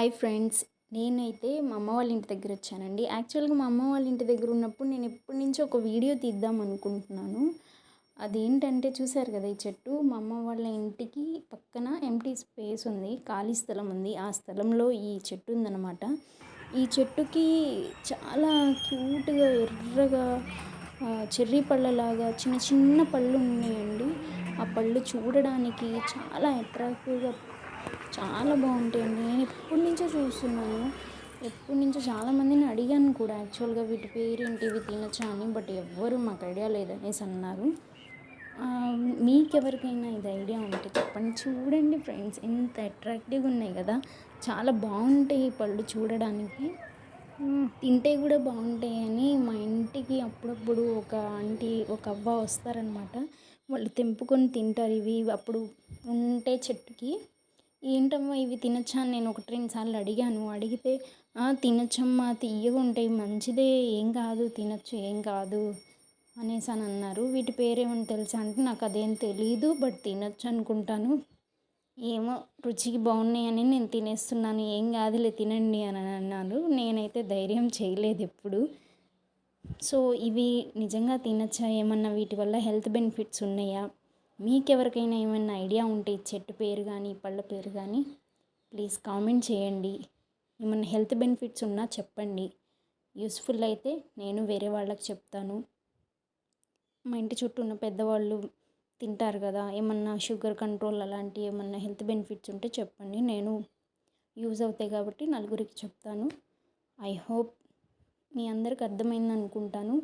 Hi friends నేనైతే మా అమ్మ వాళ్ళ ఇంటి దగ్గర వచ్చానండి. యాక్చువల్గా మా అమ్మ వాళ్ళ ఇంటి దగ్గర ఉన్నప్పుడు నేను ఎప్పటి నుంచి ఒక వీడియో తీద్దాం అనుకుంటున్నాను. అదేంటంటే చూశారు కదా ఈ చెట్టు మా అమ్మ వాళ్ళ ఇంటికి పక్కన ఎంటీ స్పేస్ ఉంది ఖాళీ స్థలం ఉంది. ఆ స్థలంలో ఈ చెట్టు ఉందన్నమాట. ఈ చెట్టుకి చాలా క్యూట్గా ఎర్రగా చెర్రీ పళ్ళలాగా చిన్న చిన్న పళ్ళు ఉన్నాయండి. ఆ పళ్ళు చూడడానికి చాలా అట్రాక్టివ్గా చాలా బాగుంటాయండి. నేను ఎప్పుడు చూస్తున్నాను. ఎప్పటి నుంచో చాలామందిని అడిగాను కూడా. యాక్చువల్గా వీటి పేరేంటి? ఇవి తినచ్చా అని. బట్ ఎవ్వరు మాకు ఐడియా లేదనేసి అన్నారు. మీకెవరికైనా ఇది ఐడియా ఉంటే చెప్పండి. చూడండి ఫ్రెండ్స్ ఎంత అట్రాక్టివ్గా ఉన్నాయి కదా. చాలా బాగుంటాయి ఈ పళ్ళు చూడడానికి. తింటే కూడా బాగుంటాయి అని మా ఇంటికి అప్పుడప్పుడు ఒక ఆంటీ ఒక అవ్వ వస్తారనమాట వాళ్ళు తెంపుకొని తింటారు ఇవి. అప్పుడు ఉంటే చెట్టుకి. ఏంటమ్మా ఇవి తినచ్చా అని నేను ఒకటి రెండు సార్లు అడిగాను. అడిగితే తినచ్చమ్మా తీయగా ఉంటాయి మంచిదే ఏం కాదు తినచ్చు ఏం కాదు అనేసి అని అన్నారు. వీటి పేరేమని తెలుసా అంటే నాకు అదేం తెలీదు బట్ తినచ్చు అనుకుంటాను. ఏమో రుచికి బాగున్నాయని నేను తినేస్తున్నాను ఏం కాదులే తినండి అని అన్నారు. నేనైతే ధైర్యం చేయలేదు ఎప్పుడు. సో ఇవి నిజంగా తినచ్చా? ఏమన్నా వీటి వల్ల హెల్త్ బెనిఫిట్స్ ఉన్నాయా? మీకెవరికైనా ఏమైనా ఐడియా ఉంటే చెట్టు పేరు కానీ పళ్ళ పేరు కానీ ప్లీజ్ కామెంట్ చేయండి. ఏమైనా హెల్త్ బెనిఫిట్స్ ఉన్నా చెప్పండి. యూస్ఫుల్ అయితే నేను వేరే వాళ్ళకి చెప్తాను. మా ఇంటి చుట్టూ ఉన్న పెద్దవాళ్ళు తింటారు కదా ఏమన్నా షుగర్ కంట్రోల్ అలాంటి ఏమన్నా హెల్త్ బెనిఫిట్స్ ఉంటే చెప్పండి. నేను యూజ్ అవుతాయి కాబట్టి నలుగురికి చెప్తాను. ఐ హోప్ మీ అందరికి అర్థమైంది అనుకుంటాను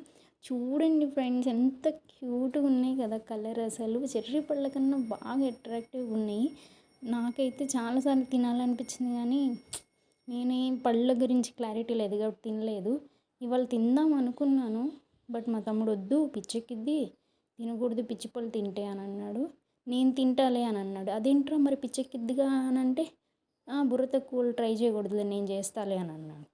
చూడండి ఫ్రెండ్స్ ఎంత క్యూట్గా ఉన్నాయి కదా కలర్. అసలు చెర్రీ పళ్ళ కన్నా బాగా అట్రాక్టివ్గా ఉన్నాయి. నాకైతే చాలాసార్లు తినాలనిపించింది కానీ నేనేం పళ్ళ గురించి క్లారిటీ లేదు కాబట్టి తినలేదు. ఇవాళ తిందాం అనుకున్నాను బట్ మా తమ్ముడు వద్దు పిచ్చెక్కిద్ది. తినకూడదు పిచ్చి పళ్ళు తింటే అని అన్నాడు. నేను తింటాలే అని అన్నాడు. అదేంట్రా మరి పిచ్చెక్కిద్దిగా అని అంటే బుర్ర తక్కువలు ట్రై చేయకూడదులే నేను చేస్తాలే అని అన్నాడు.